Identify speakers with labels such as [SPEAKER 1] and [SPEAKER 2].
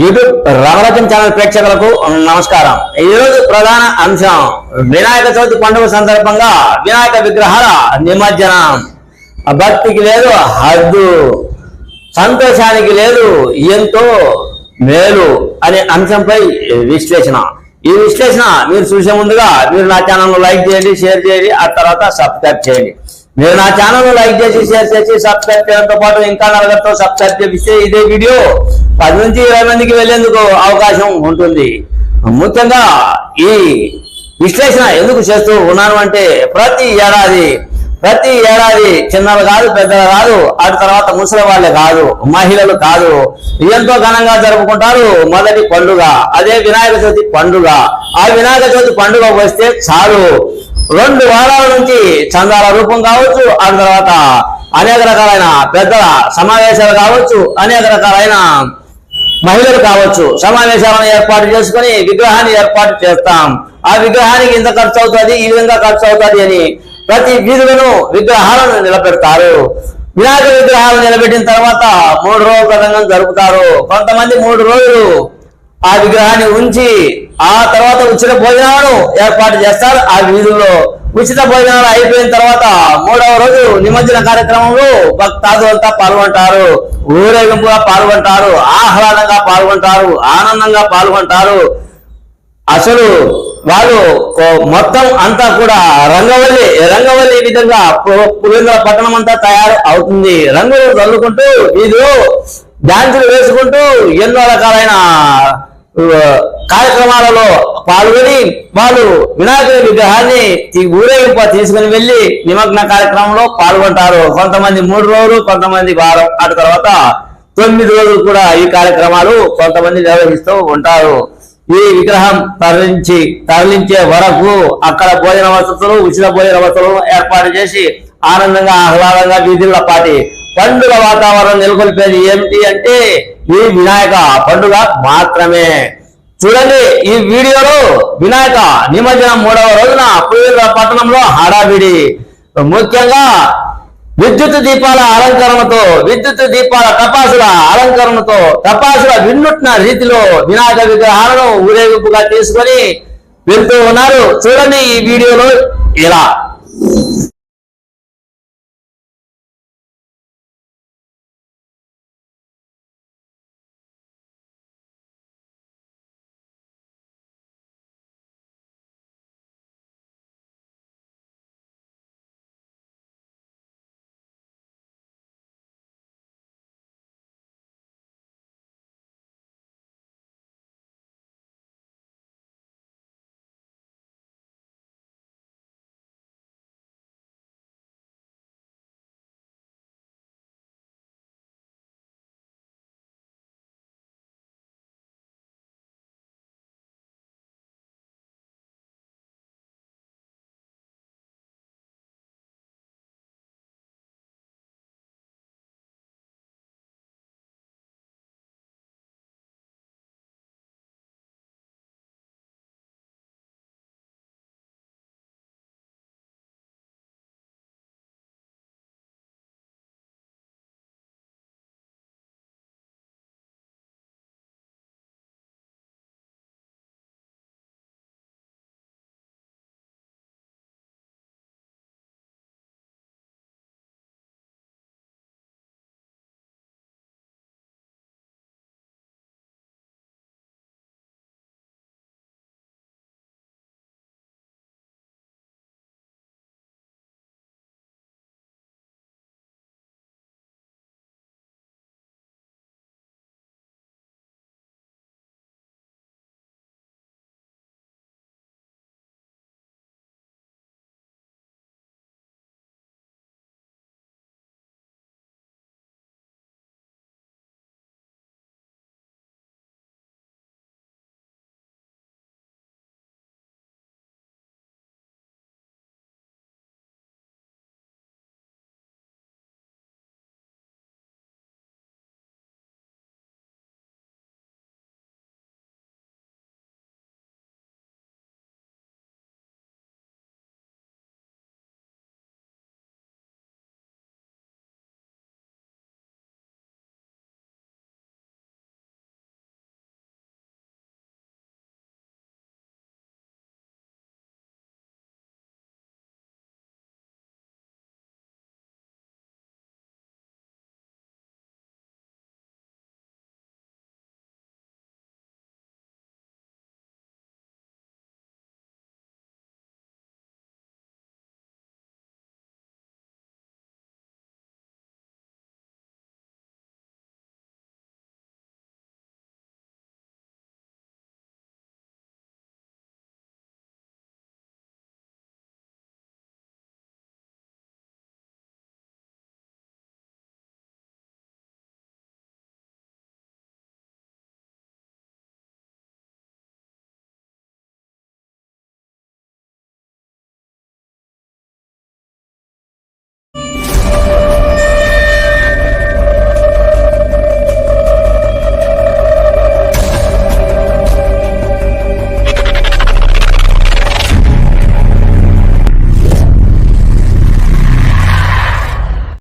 [SPEAKER 1] YouTube రమరచన channel ప్రేక్షకులకు నమస్కారం. ఈరోజు ప్రధాన అంశం వినాయక చవితి పండుగ సందర్భంగా వినాయక విగ్రహాల నిమజ్జనం. భక్తికి లేదు హద్దు. సంతోషానికి లేదు ఎంతో మేలు అనే అంశంపై విశ్లేషణ. ఈ విశ్లేషణ మీరు చూసే ముందుగా మీరు నా ఛానల్ లైక్ చేయండి షేర్ చేయండి ఆ తర్వాత సబ్స్క్రైబ్ చేయండి. మీరు నా ఛానల్ లైక్ చేసి షేర్ చేసి సబ్స్క్రైబ్ చేయడంతో పాటు ఇంకా నలుగురితో సబ్స్క్రైబ్ చేపిస్తే ఇదే వీడియో పది నుంచి ఇరవై మందికి వెళ్ళేందుకు అవకాశం ఉంటుంది. ముఖ్యంగా ఈ విశ్లేషణ ఎందుకు చేస్తూ ఉన్నాను అంటే ప్రతి ఏడాది ప్రతి ఏడాది చిన్నలు కాదు పెద్దలు కాదు ఆ తర్వాత ముసలి వాళ్ళే కాదు మహిళలు కాదు ఎంతో ఘనంగా జరుపుకుంటారు మొదటి పండుగ. అదే వినాయక చవితి పండుగ. ఆ వినాయక చవితి పండుగ వస్తే చాలు. రెండు వారాల నుంచి చందాల రూపం కావచ్చు ఆ తర్వాత అనేక రకాలైన పెద్దల సమావేశాలు కావచ్చు అనేక రకాలైన మహిళలు కావచ్చు. సమావేశాలను ఏర్పాటు చేసుకొని విగ్రహాన్ని ఏర్పాటు చేస్తాం. ఆ విగ్రహానికి ఇంత ఖర్చు అవుతుంది ఈ విధంగా ఖర్చు అవుతుంది అని ప్రతి వీధులను విగ్రహాలను నిలబెడతారు. వినాయక విగ్రహాలు నిలబెట్టిన తర్వాత మూడు రోజుల ప్రసంగం జరుపుతారు. కొంతమంది మూడు రోజులు ఆ విగ్రహాన్ని ఉంచి ఆ తర్వాత ఉచిత భోజనాలను ఏర్పాటు చేస్తారు. ఆ వీధుల్లో ఉచిత భోజనాలు అయిపోయిన తర్వాత మూడవ రోజు నిమజ్జన కార్యక్రమంలో భక్తాదులంతా పాల్గొంటారు. ఊరేగింపుగా పాల్గొంటారు. ఆహ్లాదంగా పాల్గొంటారు. ఆనందంగా పాల్గొంటారు. అసలు వాళ్ళు మొత్తం అంతా కూడా రంగవల్లి రంగవల్లి విధంగా పు- పులింద్ర పట్టణం అంతా తయారు అవుతుంది. రంగులు చల్లుకుంటూ వీధిలో డాన్సులు వేసుకుంటూ ఎన్నో రకాలైన కార్యక్రమాలలో పాల్గొని వాళ్ళు వినాయకుడి విగ్రహాన్ని ఈ ఊరేగింపు తీసుకుని వెళ్ళి నిమగ్న కార్యక్రమంలో పాల్గొంటారు. కొంతమంది మూడు రోజులు కొంతమంది వారం అటు తర్వాత తొమ్మిది రోజులు కూడా ఈ కార్యక్రమాలు కొంతమంది నిర్వహిస్తూ ఉంటారు. ఈ విగ్రహం తరలించి తరలించే వరకు అక్కడ భోజన వసతులు ఉచిత భోజన వసతులు ఏర్పాటు చేసి ఆనందంగా ఆహ్లాదంగా వీధుల పాటి పండుగ వాతావరణం నెలకొల్పేది ఏమిటి అంటే ఈ వినాయక పండుగ మాత్రమే. చూడండి ఈ వీడియోలో వినాయక నిమజ్జనం మూడవ రోజున పులివెందుల పట్టణంలో హడావిడి. ముఖ్యంగా విద్యుత్ దీపాల అలంకరణతో విద్యుత్ దీపాల తపాసుల అలంకరణతో తపాసుల విన్నుట్న రీతిలో వినాయక విగ్రహాలను ఊరేగింపుగా తీసుకొని వెళ్తూ ఉన్నారు. చూడండి ఈ వీడియోలో ఇలా.